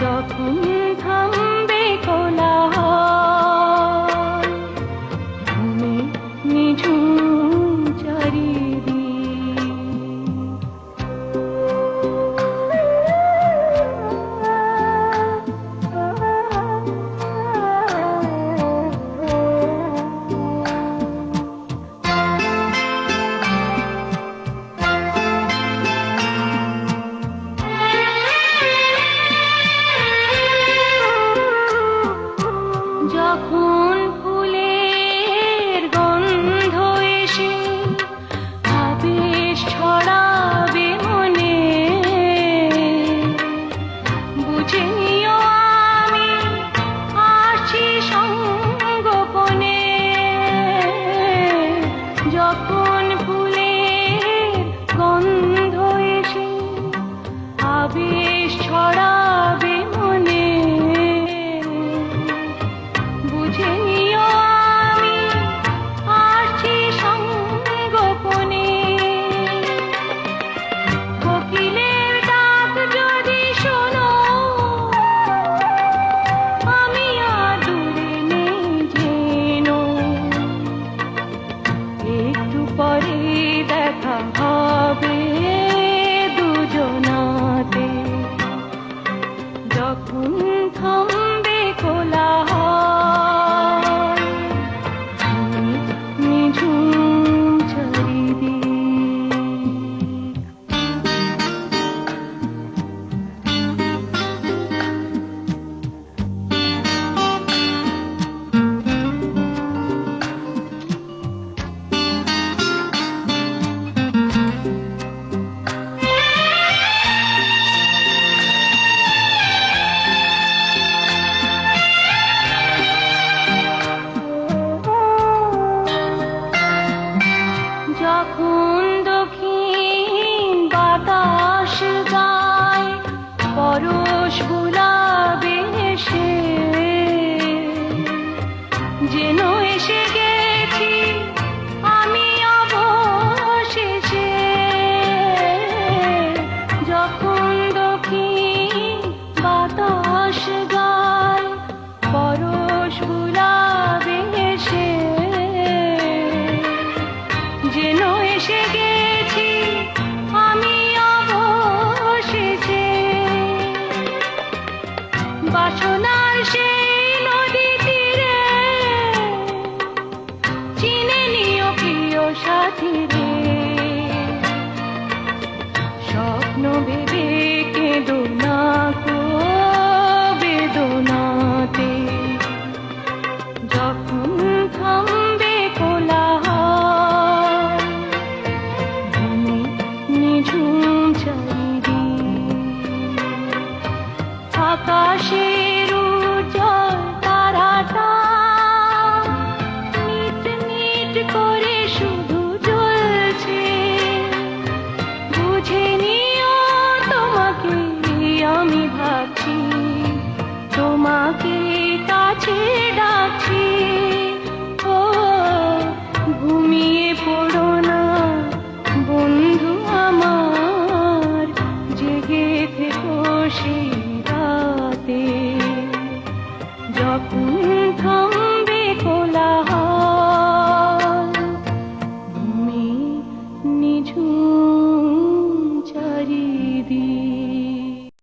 যখন বাসনার সেই নদী তীরে। চিনে নিও প্রিয় সাথী রে স্বপ্ন ভেবে কেঁদো না কো বেদনাতে। যখন থামবে কোলা ঘুমে নিঝুম চাই আকাশে